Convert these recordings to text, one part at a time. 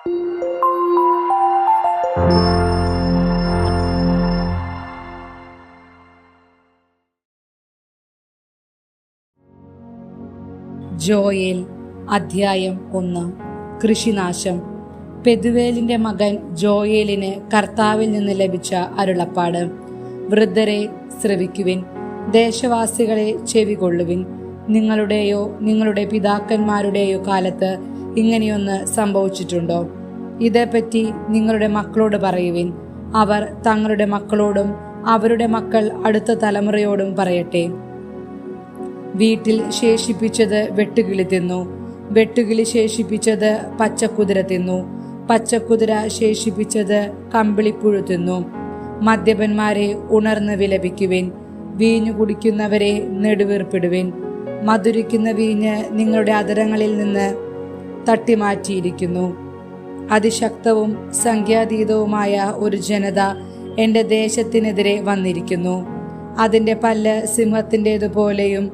Joel അധ്യായം ഒന്ന്. കൃഷിനാശം. പെതുവേലിന്റെ മകൻ ജോയേലിന് കർത്താവിൽ നിന്ന് ലഭിച്ച അരുളപ്പാട്. വൃദ്ധരെ ശ്രവിക്കുവിൻ. ദേശവാസികളെ ചെവികൊള്ളുവിൻ നിങ്ങളുടെയോ നിങ്ങളുടെ പിതാക്കന്മാരുടെയോ കാലത്ത് ഇങ്ങനെയൊന്ന് സംഭവിച്ചിട്ടുണ്ടോ? ഇതേപ്പറ്റി നിങ്ങളുടെ മക്കളോട് പറയുവിൻ. അവർ തങ്ങളുടെ മക്കളോടും അവരുടെ മക്കൾ അടുത്ത തലമുറയോടും പറയട്ടെ. വീട്ടിൽ ശേഷിപ്പിച്ചത് വെട്ടുകിളി തിന്നു. വെട്ടുകിളി ശേഷിപ്പിച്ചത് പച്ചക്കുതിര തിന്നു. പച്ചക്കുതിര ശേഷിപ്പിച്ചത് കമ്പിളിപ്പുഴു തിന്നു. മദ്യപന്മാരെ ഉണർന്ന് വിലപിക്കുവിൻ. വീഞ്ഞു കുടിക്കുന്നവരെ നെടുവീർപ്പിടുവിൻ. മധുരിക്കുന്ന വീഞ്ഞ് നിങ്ങളുടെ അതരങ്ങളിൽ നിന്ന് തട്ടിമാറ്റിയിരിക്കുന്നു. അതിശക്തവും സംഖ്യാതീതവുമായ ഒരു ജനത എന്റെ ദേശത്തിനെതിരെ വന്നിരിക്കുന്നു. അതിന്റെ പല്ല് സിംഹത്തിന്റേതുപോലെയും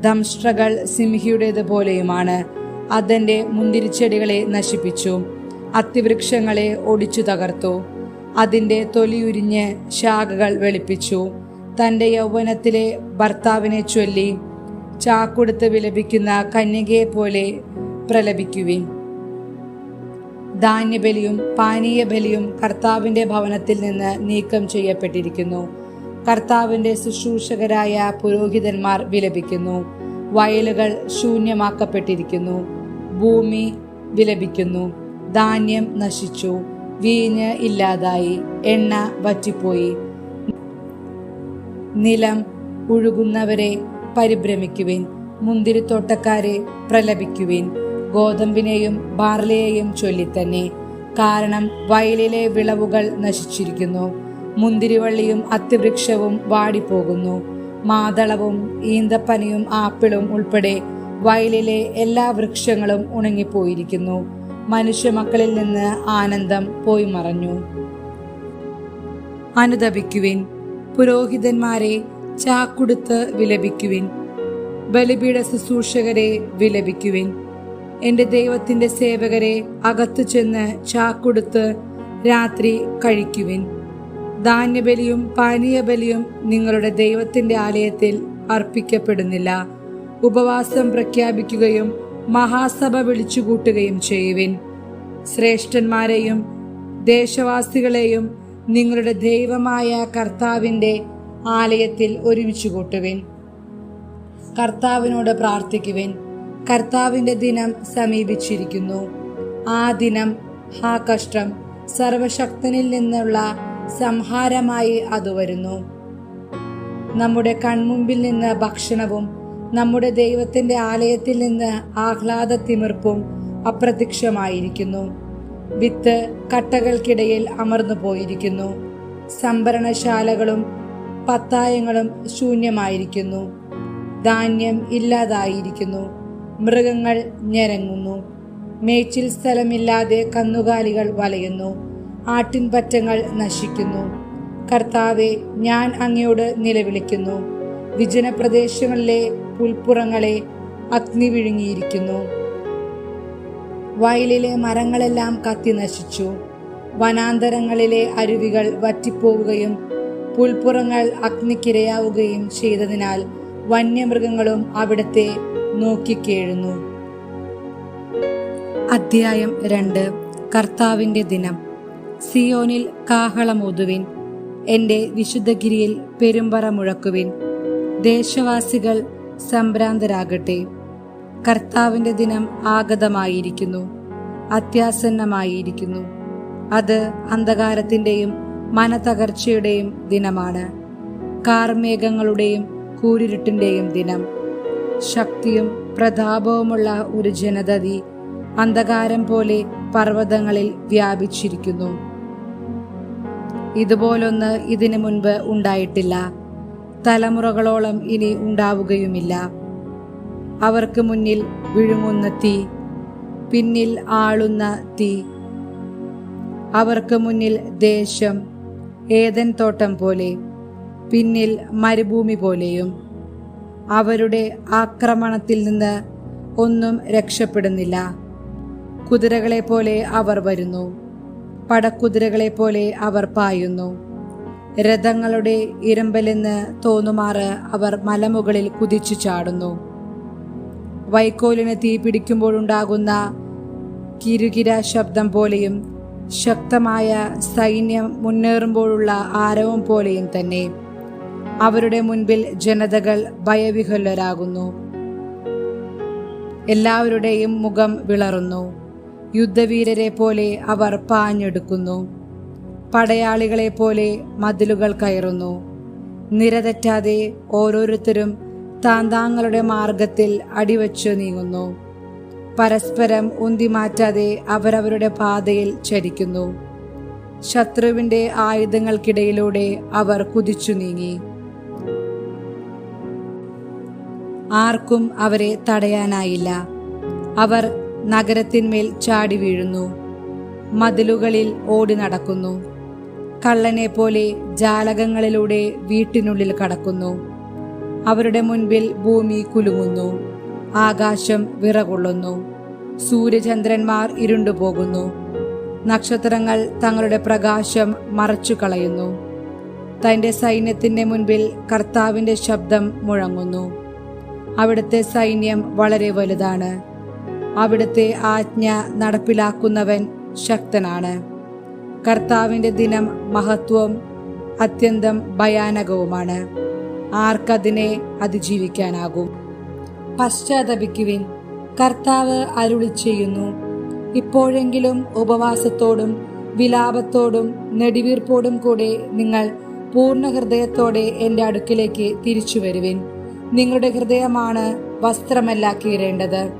ദംഷ്ട്രകൾ സിംഹിയുടേതുപോലെയുമാണ്. അതെന്റെ മുന്തിരിച്ചെടികളെ നശിപ്പിച്ചു. അത്തിവൃക്ഷങ്ങളെ ഒടിച്ചു തകർത്തു. അതിന്റെ തൊലിയുരിഞ്ഞ് ശാഖകൾ വെളുപ്പിച്ചു. തന്റെ യൗവനത്തിലെ ഭർത്താവിനെ ചൊല്ലി. ചാക്കുടുത്ത് വിലപിക്കുന്ന കന്യകയെ പോലെ പ്രലപിക്കുവിൻ. ധാന്യബലിയും പാനീയബലിയും കർത്താവിന്റെ ഭവനത്തിൽ നിന്ന് നീക്കം ചെയ്യപ്പെട്ടിരിക്കുന്നു. കർത്താവിന്റെ ശുശ്രൂഷകരായ പുരോഹിതന്മാർ വിലപിക്കുന്നു. വയലുകൾ ശൂന്യമാക്കപ്പെട്ടിരിക്കുന്നു. ഭൂമി വിലപിക്കുന്നു. ധാന്യം നശിച്ചു. വീഞ്ഞ് ഇല്ലാതായി. എണ്ണ വറ്റിപ്പോയി. നിലം ഉഴുകുന്നവരെ പരിഭ്രമിക്കുവിൻ. മുന്തിരിത്തോട്ടക്കാരെ പ്രലപിക്കുവിൻ. ഗോതമ്പിനെയും ബാർലിയെയും ചൊല്ലിത്തന്നെ. കാരണം വയലിലെ വിളവുകൾ നശിച്ചിരിക്കുന്നു. മുന്തിരിവള്ളിയും അത്തിവൃക്ഷവും വാടിപ്പോകുന്നു. മാതളവും ഈന്തപ്പനയും ആപ്പിളും ഉൾപ്പെടെ വയലിലെ എല്ലാ വൃക്ഷങ്ങളും ഉണങ്ങിപ്പോയിരിക്കുന്നു. മനുഷ്യമക്കളിൽ നിന്ന് ആനന്ദം പോയി മറഞ്ഞു. അനുദപിക്കുവിൻ. പുരോഹിതന്മാരെ ചാക്കുടുത്ത് വിലപിക്കുവിൻ. ബലിപീഠ ശുശ്രൂഷകരെ വിലപിക്കുവിൻ. എന്റെ ദൈവത്തിന്റെ സേവകരെ അകത്തു ചെന്ന് ചാക്കുടുത്ത് രാത്രി കഴിക്കുവിൻ. ധാന്യബലിയും പാനീയബലിയും നിങ്ങളുടെ ദൈവത്തിന്റെ ആലയത്തിൽ അർപ്പിക്കപ്പെടുന്നില്ല. ഉപവാസം പ്രഖ്യാപിക്കുകയും മഹാസഭ വിളിച്ചുകൂട്ടുകയും ചെയ്യുവിൻ. ശ്രേഷ്ഠന്മാരെയും ദേശവാസികളെയും നിങ്ങളുടെ ദൈവമായ കർത്താവിന്റെ ആലയത്തിൽ ഒരുമിച്ച് കൂട്ടുവിൻ കർത്താവിനോട് പ്രാർത്ഥിക്കുവിൻ. കർത്താവിന്റെ ദിനം സമീപിച്ചിരിക്കുന്നു. ആ ദിനം ആ കഷ്ടം സർവശക്തനിൽ നിന്നുള്ള സംഹാരമായി അത് വരുന്നു. നമ്മുടെ കൺമുമ്പിൽ നിന്ന് ഭക്ഷണവും നമ്മുടെ ദൈവത്തിന്റെ ആലയത്തിൽ നിന്ന് ആഹ്ലാദ തിമിർപ്പും അപ്രത്യക്ഷമായിരിക്കുന്നു. വിത്ത് കട്ടകൾക്കിടയിൽ അമർന്നു പോയിരിക്കുന്നു. സംഭരണശാലകളും പത്തായങ്ങളും ശൂന്യമായിരിക്കുന്നു. ധാന്യം ഇല്ലാതായിരിക്കുന്നു. മൃഗങ്ങൾ ഞരങ്ങുന്നു. മേച്ചിൽ സ്ഥലമില്ലാതെ കന്നുകാലികൾ വലയുന്നു. ആട്ടിൻപറ്റങ്ങൾ നശിക്കുന്നു. കർത്താവെ ഞാൻ അങ്ങയോട് നിലവിളിക്കുന്നു. വിജനപ്രദേശങ്ങളിലെ പുൽപ്പുറങ്ങളെ അഗ്നി വിഴുങ്ങിയിരിക്കുന്നു. വയലിലെ മരങ്ങളെല്ലാം കത്തി നശിച്ചു. വനാന്തരങ്ങളിലെ അരുവികൾ വറ്റിപ്പോവുകയും പുൽപ്പുറങ്ങൾ അഗ്നിക്കിരയാവുകയും ചെയ്തതിനാൽ വന്യമൃഗങ്ങളും അവിടത്തെ നോക്കിക്കേഴുന്നു. അധ്യായം രണ്ട്. കർത്താവിന്റെ ദിനം. സിയോനിൽ കാഹളമോതുവിൻ എന്റെ വിശുദ്ധഗിരിയിൽ പെരുമ്പറ മുഴക്കുവിൻ. ദേശവാസികൾ സംഭ്രാന്തരാകട്ടെ. കർത്താവിന്റെ ദിനം ആഗതമായിരിക്കുന്നു. അത്യാസന്നമായിരിക്കുന്നു. അത് അന്ധകാരത്തിന്റെയും മനതകർച്ചയുടെയും ദിനമാണ്. കാർമേഘങ്ങളുടെയും കൂരിരുട്ടിന്റെയും ദിനം. ശക്തിയും പ്രതാപവുമുള്ള ഒരു ജനതതി അന്ധകാരം പോലെ പർവതങ്ങളിൽ വ്യാപിച്ചിരിക്കുന്നു. ഇതുപോലൊന്ന് ഇതിനു മുൻപ് ഉണ്ടായിട്ടില്ല. തലമുറകളോളം ഇനി ഉണ്ടാവുകയുമില്ല. അവർക്ക് മുന്നിൽ വിഴുങ്ങുന്ന തീ പിന്നിൽ ആളുന്ന തീ. അവർക്ക് മുന്നിൽ ദേശം ഏതൻ തോട്ടം പോലെ പിന്നിൽ മരുഭൂമി പോലെയും. അവരുടെ ആക്രമണത്തിൽ നിന്ന് ഒന്നും രക്ഷപ്പെടുന്നില്ല. കുതിരകളെ പോലെ അവർ വരുന്നു. പടക്കുതിരകളെ പോലെ അവർ പായുന്നു. രഥങ്ങളുടെ ഇരമ്പലെന്ന് തോന്നുമാറ് അവർ മലമുകളിൽ കുതിച്ചു ചാടുന്നു. വൈക്കോലിന് തീ പിടിക്കുമ്പോഴുണ്ടാകുന്ന കിരുകിര ശബ്ദം പോലെയും ശക്തമായ സൈന്യം മുന്നേറുമ്പോഴുള്ള ആരവം പോലെയും തന്നെ. അവരുടെ മുൻപിൽ ജനതകൾ ഭയവിഹ്വലരാകുന്നു. എല്ലാവരുടെയും മുഖം വിളറുന്നു. യുദ്ധവീരരെ പോലെ അവർ പാഞ്ഞെടുക്കുന്നു. പടയാളികളെ പോലെ മതിലുകൾ കയറുന്നു. നിരതെറ്റാതെ ഓരോരുത്തരും താന്താങ്ങളുടെ മാർഗത്തിൽ അടിവച്ചു നീങ്ങുന്നു. പരസ്പരം ഉന്തിമാറ്റാതെ അവരവരുടെ പാതയിൽ ചരിക്കുന്നു. ശത്രുവിന്റെ ആയുധങ്ങൾക്കിടയിലൂടെ അവർ കുതിച്ചു നീങ്ങി. ആർക്കും അവരെ തടയാനായില്ല. അവർ നഗരത്തിന്മേൽ ചാടി വീഴുന്നു. മതിലുകളിൽ ഓടി നടക്കുന്നു. കള്ളനെ പോലെ ജാലകങ്ങളിലൂടെ വീട്ടിനുള്ളിൽ കടക്കുന്നു. അവരുടെ മുൻപിൽ ഭൂമി കുലുങ്ങുന്നു. ആകാശം വിറകൊള്ളുന്നു. സൂര്യചന്ദ്രന്മാർ ഇരുണ്ടുപോകുന്നു. നക്ഷത്രങ്ങൾ തങ്ങളുടെ പ്രകാശം മറച്ചു കളയുന്നു തന്റെ സൈന്യത്തിന്റെ മുൻപിൽ കർത്താവിന്റെ ശബ്ദം മുഴങ്ങുന്നു. അവിടുത്തെ സൈന്യം വളരെ വലുതാണ്. അവിടുത്തെ ആജ്ഞ നടപ്പിലാക്കുന്നവൻ ശക്തനാണ്. കർത്താവിന്റെ ദിനം മഹത്വം അത്യന്തം ഭയാനകവുമാണ്. ആർക്കതിനെ അതിജീവിക്കാനാകും. പശ്ചാത്തപിക്കുവിൻ. കർത്താവ് അരുളി ചെയ്യുന്നു. ഇപ്പോഴെങ്കിലും ഉപവാസത്തോടും വിലാപത്തോടും നെടിവീർപ്പോടും കൂടെ നിങ്ങൾ പൂർണ ഹൃദയത്തോടെ എന്റെ അടുക്കിലേക്ക് തിരിച്ചു വരുവിൻ നിങ്ങളുടെ ഹൃദയമാണ് വസ്ത്രമല്ല കീറേണ്ടത്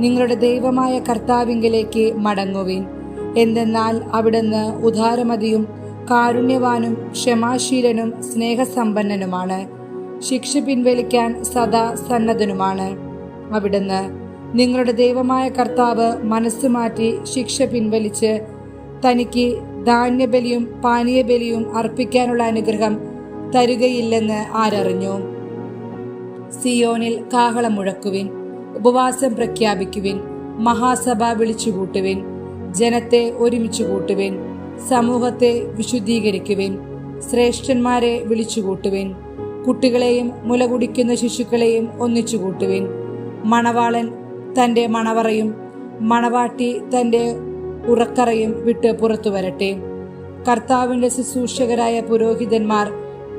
നിങ്ങളുടെ ദൈവമായ കർത്താവിങ്കിലേക്ക് മടങ്ങുവിൻ. എന്തെന്നാൽ അവിടുന്ന് ഉദാരമതിയും കാരുണ്യവാനും ക്ഷമാശീലനും സ്നേഹസമ്പന്നനുമാണ്. ശിക്ഷ പിൻവലിക്കാൻ സദാ സന്നദ്ധനുമാണ്. അവിടുന്ന് നിങ്ങളുടെ ദൈവമായ കർത്താവ് മനസ്സ് മാറ്റി ശിക്ഷ പിൻവലിച്ച് തനിക്ക് ധാന്യബലിയും പാനീയബലിയും അർപ്പിക്കാനുള്ള അനുഗ്രഹം തരുകയില്ലെന്ന് ആരറിഞ്ഞു. സിയോനിൽ കാഹളം മുഴക്കുവിൻ ഉപവാസം പ്രഖ്യാപിക്കുവിൻ മഹാസഭ വിളിച്ചുകൂട്ടുവിൻ ജനത്തെ ഒരുമിച്ച് കൂട്ടുവിൻ സമൂഹത്തെ വിശുദ്ധീകരിക്കുവിൻ ശ്രേഷ്ഠന്മാരെ വിളിച്ചുകൂട്ടുവിൻ കുട്ടികളെയും മുലകുടിക്കുന്ന ശിശുക്കളെയും ഒന്നിച്ചു കൂട്ടുവിൻ മണവാളൻ തന്റെ മണവറയും മണവാട്ടി തന്റെ ഉറക്കറയും വിട്ട് പുറത്തു വരട്ടെ കർത്താവിന്റെ ശുശ്രൂഷകരായ പുരോഹിതന്മാർ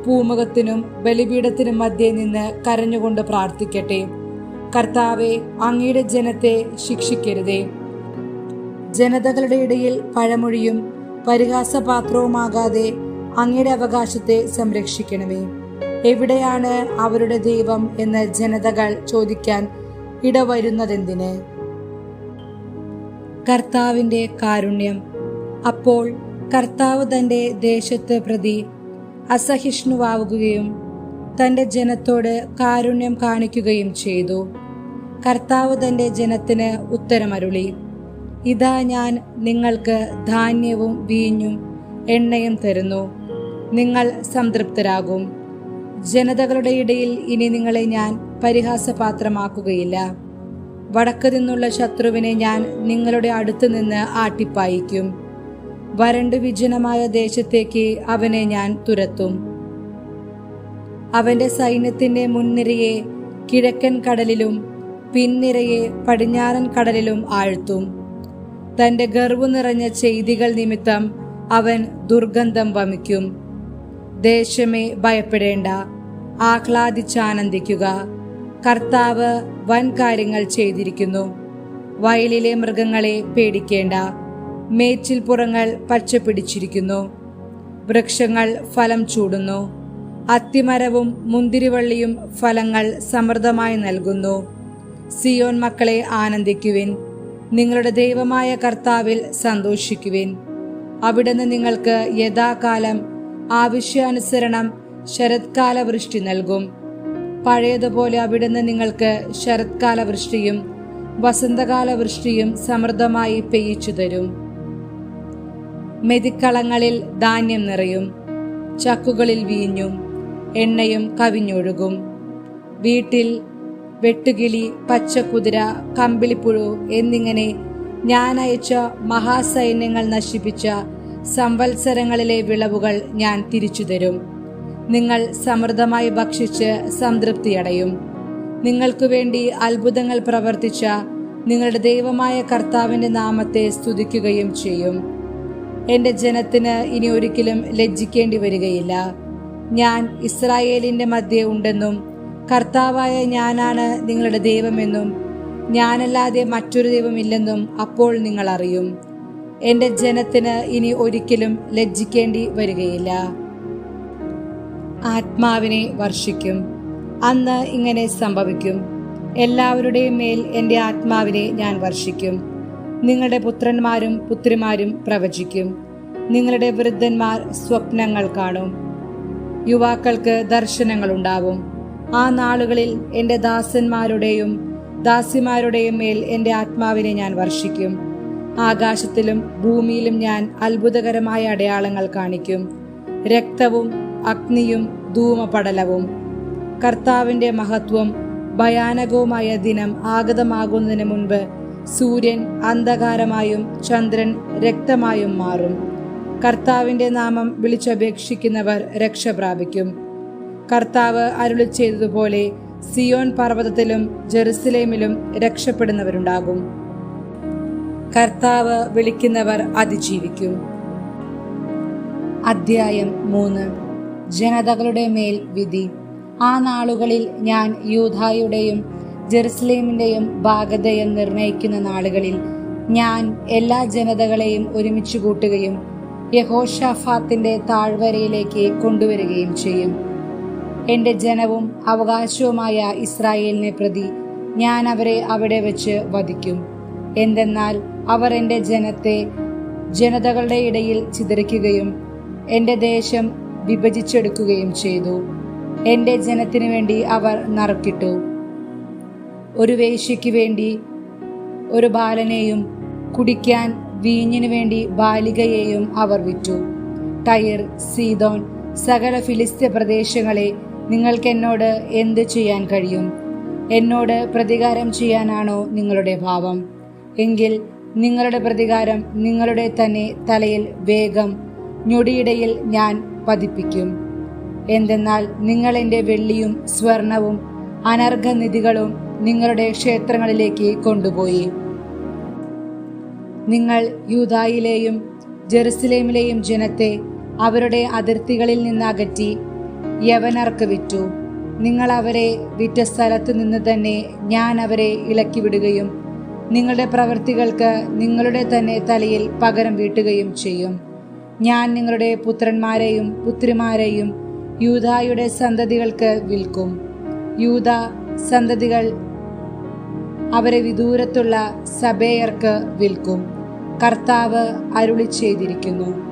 പൂമുഖത്തിനും ബലിപീഠത്തിനും മധ്യേ നിന്ന് കരഞ്ഞുകൊണ്ട് പ്രാർത്ഥിക്കട്ടെ. കർത്താവെ അങ്ങയുടെ ജനത്തെ ശിക്ഷിക്കരുതേ. ജനതകളുടെ ഇടയിൽ പഴമൊഴിയും പരിഹാസപാത്രവുമാകാതെ അങ്ങയുടെ അവകാശത്തെ സംരക്ഷിക്കണമേ. എവിടെയാണ് അവരുടെ ദൈവം എന്ന് ജനതകൾ ചോദിക്കാൻ ഇടവരുന്നതെന്തിന്? കർത്താവിന്റെ കാരുണ്യം. അപ്പോൾ കർത്താവ് തന്റെ ദേശത്ത് പ്രതി അസഹിഷ്ണുവാവുകയും തന്റെ ജനത്തോട് കാരുണ്യം കാണിക്കുകയും ചെയ്തു. കർത്താവ് തന്റെ ജനത്തിന് ഉത്തരമരുളി. ഇതാ ഞാൻ നിങ്ങൾക്ക് ധാന്യവും വീഞ്ഞും എണ്ണയും തരുന്നു. നിങ്ങൾ സംതൃപ്തരാകും. ജനതകളുടെ ഇടയിൽ ഇനി നിങ്ങളെ ഞാൻ പരിഹാസപാത്രമാക്കുകയില്ല. വടക്ക് നിന്നുള്ള ശത്രുവിനെ ഞാൻ നിങ്ങളുടെ അടുത്ത് നിന്ന് ആട്ടിപ്പായിക്കും. വരണ്ടു വിജനമായ ദേശത്തേക്ക് അവനെ ഞാൻ തുരത്തും. അവന്റെ സൈന്യത്തിന്റെ മുൻനിരയെ കിഴക്കൻ കടലിലും പിൻനിരയെ പടിഞ്ഞാറൻ കടലിലും ആഴ്ത്തും. തന്റെ ഗർവ് നിറഞ്ഞ ചെയ്തികൾ നിമിത്തം അവൻ ദുർഗന്ധം വമിക്കും. ദേശമേ ഭയപ്പെടേണ്ട. ആഹ്ലാദിച്ചാനന്ദിക്കുക. കർത്താവ് വൻ കാര്യങ്ങൾ ചെയ്തിരിക്കുന്നു. വയലിലെ മൃഗങ്ങളെ പേടിക്കേണ്ട. മേച്ചിൽപ്പുറങ്ങൾ പച്ചപിടിച്ചിരിക്കുന്നു വൃക്ഷങ്ങൾ ഫലം ചൂടുന്നു. അത്തിമരവും മുന്തിരിവള്ളിയും ഫലങ്ങൾ സമൃദ്ധമായി നൽകുന്നു. സിയോൻ മക്കളെ ആനന്ദിക്കുവിൻ. നിങ്ങളുടെ ദൈവമായ കർത്താവിൽ സന്തോഷിക്കുവിൻ. അവിടുന്ന് നിങ്ങൾക്ക് യഥാകാലം ആവശ്യാനുസരണം ശരത്കാല വൃഷ്ടി നൽകും. പഴയതുപോലെ അവിടുന്ന് നിങ്ങൾക്ക് ശരത്കാല വൃഷ്ടിയും വസന്തകാല വൃഷ്ടിയും സമൃദ്ധമായി പെയ്യിച്ചു തരും. മെതിക്കളങ്ങളിൽ ധാന്യം നിറയും. ചക്കുകളിൽ വീഞ്ഞും. എണ്ണയും കവിഞ്ഞൊഴുകും. വീട്ടിൽ വെട്ടുകിളി പച്ചക്കുതിര കമ്പിളിപ്പുഴു എന്നിങ്ങനെ ഞാൻ അയച്ച മഹാസൈന്യങ്ങൾ നശിപ്പിച്ച സംവത്സരങ്ങളിലെ വിളവുകൾ ഞാൻ തിരിച്ചു തരും. നിങ്ങൾ സമൃദ്ധമായി ഭക്ഷിച്ച് സംതൃപ്തിയടയും. നിങ്ങൾക്കു വേണ്ടി അത്ഭുതങ്ങൾ പ്രവർത്തിച്ച നിങ്ങളുടെ ദൈവമായ കർത്താവിന്റെ നാമത്തെ സ്തുതിക്കുകയും ചെയ്യും. എന്റെ ജനത്തിന് ഇനി ഒരിക്കലും ലജ്ജിക്കേണ്ടി വരികയില്ല. ഞാൻ ഇസ്രായേലിന്റെ മധ്യേ ഉണ്ടെന്നും കർത്താവായ ഞാനാണ് നിങ്ങളുടെ ദൈവമെന്നും ഞാനല്ലാതെ മറ്റൊരു ദൈവമില്ലെന്നും അപ്പോൾ നിങ്ങൾ അറിയും. എന്റെ ജനത്തിന് ഇനി ഒരിക്കലും ലജ്ജിക്കേണ്ടി വരികയില്ല. ആത്മാവിനെ വർഷിക്കും. അന്ന് ഇങ്ങനെ സംഭവിക്കും. എല്ലാവരുടെയും മേൽ എന്റെ ആത്മാവിനെ ഞാൻ വർഷിക്കും. നിങ്ങളുടെ പുത്രന്മാരും പുത്രിമാരും പ്രവചിക്കും. നിങ്ങളുടെ വൃദ്ധന്മാർ സ്വപ്നങ്ങൾ കാണും. യുവാക്കൾക്ക് ദർശനങ്ങൾ ഉണ്ടാവും ആ നാളുകളിൽ എന്റെ ദാസന്മാരുടെയും ദാസിമാരുടെയും മേൽ എന്റെ ആത്മാവിനെ ഞാൻ വർഷിക്കും. ആകാശത്തിലും ഭൂമിയിലും ഞാൻ അത്ഭുതകരമായ അടയാളങ്ങൾ കാണിക്കും. രക്തവും അഗ്നിയും ധൂമപടലവും. കർത്താവിന്റെ മഹത്വം ഭയാനകവുമായ ദിനം ആഗതമാകുന്നതിന് മുൻപ് സൂര്യൻ അന്ധകാരമായും ചന്ദ്രൻ രക്തമായും മാറും. കർത്താവിന്റെ നാമം വിളിച്ചപേക്ഷിക്കുന്നവർ രക്ഷ പ്രാപിക്കും. കർത്താവ് അരുളി ചെയ്തതുപോലെ സിയോൻ പർവതത്തിലും ജെറുസലേമിലും രക്ഷപ്പെടുന്നവരുണ്ടാകും. കർത്താവ് വിളിക്കുന്നവർ അതിജീവിക്കും. അധ്യായം മൂന്ന്. ജനതകളുടെ മേൽ വിധി. ആ നാളുകളിൽ ഞാൻ യൂധായുടെയും ജെറുസലേമിന്റെയും ഭാഗതയും നിർണയിക്കുന്ന നാളുകളിൽ ഞാൻ എല്ലാ ജനതകളെയും ഒരുമിച്ച് കൂട്ടുകയും യഹോഷാഫാത്തിന്റെ താഴ്വരയിലേക്ക് കൊണ്ടുവരികയും ചെയ്യും. എന്റെ ജനവും അവകാശവുമായ ഇസ്രായേലിനെ പ്രതി ഞാൻ അവരെ അവിടെ വെച്ച് വധിക്കും. എന്തെന്നാൽ അവർ എന്റെ ജനത്തെ ജനതകളുടെ ഇടയിൽ ചിതറിക്കുകയും എന്റെ ദേശം വിഭജിച്ചെടുക്കുകയും ചെയ്തു. എന്റെ ജനത്തിനു വേണ്ടി അവർ നറുക്കിട്ടു. ഒരു വേശ്യയ്ക്ക് വേണ്ടി ഒരു ബാലനെയും കുടിക്കാൻ വീഞ്ഞിനു വേണ്ടി ബാലികയെയും അവർ വിറ്റു. ടയർ സീതോൻ സകല ഫിലിസ്ത്യ പ്രദേശങ്ങളെ നിങ്ങൾക്ക് എന്നോട് എന്ത് ചെയ്യാൻ കഴിയും? എന്നോട് പ്രതികാരം ചെയ്യാനാണോ നിങ്ങളുടെ ഭാവം എങ്കിൽ നിങ്ങളുടെ പ്രതികാരം നിങ്ങളുടെ തന്നെ തലയിൽ വേഗം ഞൊടിയിടയിൽ ഞാൻ പതിപ്പിക്കും. എന്തെന്നാൽ നിങ്ങൾ എന്റെ വെള്ളിയും സ്വർണവും അനർഘനിധികളും നിങ്ങളുടെ ക്ഷേത്രങ്ങളിലേക്ക് കൊണ്ടുപോയി. നിങ്ങൾ യൂതായിലെയും ജെറുസലേമിലെയും ജനത്തെ അവരുടെ അതിർത്തികളിൽ നിന്ന് അകറ്റി യവനർക്ക് വിറ്റു. നിങ്ങൾ അവരെ വിറ്റ സ്ഥലത്ത് നിന്ന് തന്നെ ഞാൻ അവരെ ഇളക്കി വിടുകയും നിങ്ങളുടെ പ്രവൃത്തികൾക്ക് നിങ്ങളുടെ തന്നെ തലയിൽ പകരം വീട്ടുകയും ചെയ്യും. ഞാൻ നിങ്ങളുടെ പുത്രന്മാരെയും പുത്രിമാരെയും യൂതായുടെ സന്തതികൾക്ക് വിൽക്കും. യൂത സന്തതികൾ അവരെ വിദൂരത്തുള്ള സബേയർക്ക് വിൽക്കും. കർത്താവ് അരുളി ചെയ്തിരിക്കുന്നു.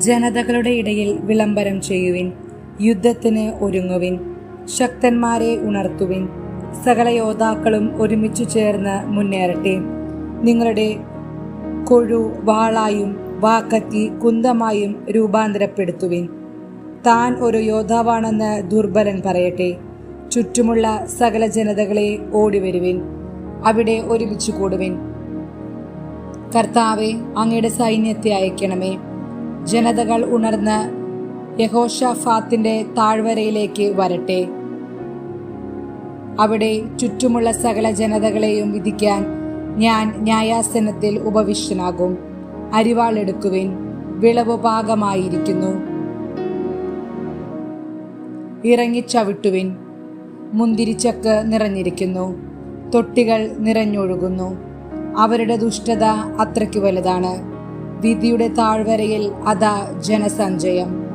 ജനതകളുടെ ഇടയിൽ വിളംബരം ചെയ്യുവിൻ. യുദ്ധത്തിന് ഒരുങ്ങുവിൻ. ശക്തന്മാരെ ഉണർത്തുവിൻ. സകല യോദ്ധാക്കളും ഒരുമിച്ചു ചേർന്ന് മുന്നേറട്ടെ. നിങ്ങളുടെ കൊഴു വാളായും വാക്കത്തി കുന്തമായും രൂപാന്തരപ്പെടുത്തുവിൻ. താൻ ഒരു യോദ്ധാവാണെന്ന് ദുർബലൻ പറയട്ടെ. ചുറ്റുമുള്ള സകല ജനതകളെ ഓടിവരുവിൻ. അവിടെ ഒരുമിച്ച് കൂടുവിൻ. കർത്താവെ അങ്ങയുടെ സൈന്യത്തെ അയക്കണമേ. ജനതകൾ ഉണർന്ന് യഹോഷാഫാത്തിന്റെ താഴ്വരയിലേക്ക് വരട്ടെ. അവിടെ ചുറ്റുമുള്ള സകല ജനതകളെയും വിധിക്കാൻ ഞാൻ ന്യായാസനത്തിൽ ഉപവിഷ്ടനാകും. അരിവാൾ എടുക്കുവിൻ. വിളവ് പാകമായിരിക്കുന്നു. ഇറങ്ങിച്ചവിട്ടുവിൻ. മുന്തിരിച്ചക്ക് നിറഞ്ഞിരിക്കുന്നു. തൊട്ടികൾ നിറഞ്ഞൊഴുകുന്നു. അവരുടെ ദുഷ്ടത അത്രയ്ക്ക് വലുതാണ്. വിധിയുടെ താഴ്വരയിൽ അതാ ജനസഞ്ചയം.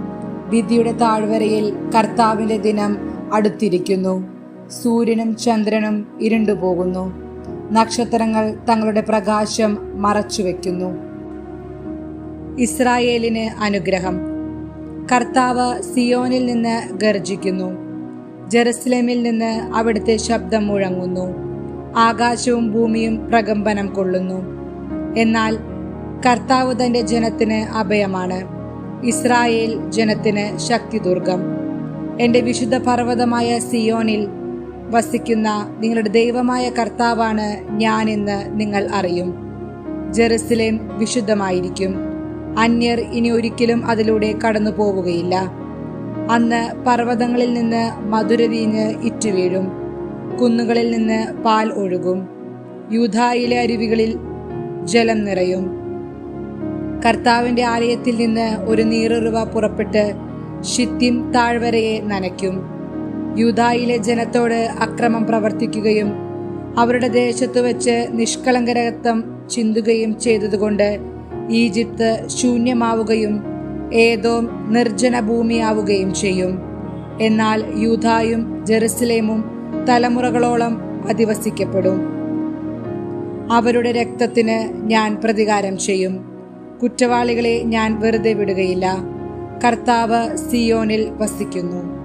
വിധിയുടെ താഴ്വരയിൽ കർത്താവിന്റെ ദിനം അടുത്തിരിക്കുന്നു. സൂര്യനും ചന്ദ്രനും ഇരുണ്ടുപോകുന്നു. നക്ഷത്രങ്ങൾ തങ്ങളുടെ പ്രകാശം മറച്ചുവെക്കുന്നു. ഇസ്രായേലിന് അനുഗ്രഹം. കർത്താവ് സിയോനിൽ നിന്ന് ഗർജിക്കുന്നു. ജെറുസലേമിൽ നിന്ന് അവിടുത്തെ ശബ്ദം മുഴങ്ങുന്നു. ആകാശവും ഭൂമിയും പ്രകമ്പനം കൊള്ളുന്നു. എന്നാൽ കർത്താവ് തന്റെ ജനത്തിന് അഭയമാണ്. ഇസ്രായേൽ ജനത്തിന് ശക്തിദുർഗം. എന്റെ വിശുദ്ധ പർവതമായ സിയോനിൽ വസിക്കുന്ന നിങ്ങളുടെ ദൈവമായ കർത്താവാണ് ഞാനെന്ന് നിങ്ങൾ അറിയും. ജെറുസലേം വിശുദ്ധമായിരിക്കും. അന്യർ ഇനി ഒരിക്കലും അതിലൂടെ കടന്നു പോവുകയില്ല അന്ന് പർവതങ്ങളിൽ നിന്ന് മധുരവീഞ്ഞ് ഇറ്റുവീഴും കുന്നുകളിൽ നിന്ന് പാൽ ഒഴുകും. യൂധായിലെ അരുവികളിൽ ജലം നിറയും. കർത്താവിന്റെ ആലയത്തിൽ നിന്ന് ഒരു നീറുറുവ പുറപ്പെട്ട് ഷിത്തിം താഴ്വരയെ നനയ്ക്കും. യൂതായിലെ ജനത്തോട് അക്രമം പ്രവർത്തിക്കുകയും അവരുടെ ദേശത്ത് വെച്ച് നിഷ്കളങ്കരത്വം ചിന്തുകയും ചെയ്തതുകൊണ്ട് ഈജിപ്ത് ശൂന്യമാവുകയും ഏതോ നിർജന ഭൂമിയാവുകയും ചെയ്യും. എന്നാൽ യൂതായും ജെറുസലേമും തലമുറകളോളം അധിവസിക്കപ്പെടും. അവരുടെ രക്തത്തിന് ഞാൻ പ്രതികാരം ചെയ്യും. കുറ്റവാളികളെ ഞാൻ വെറുതെ വിടുകയില്ല. കർത്താവ് സിയോനിൽ വസിക്കുന്നു.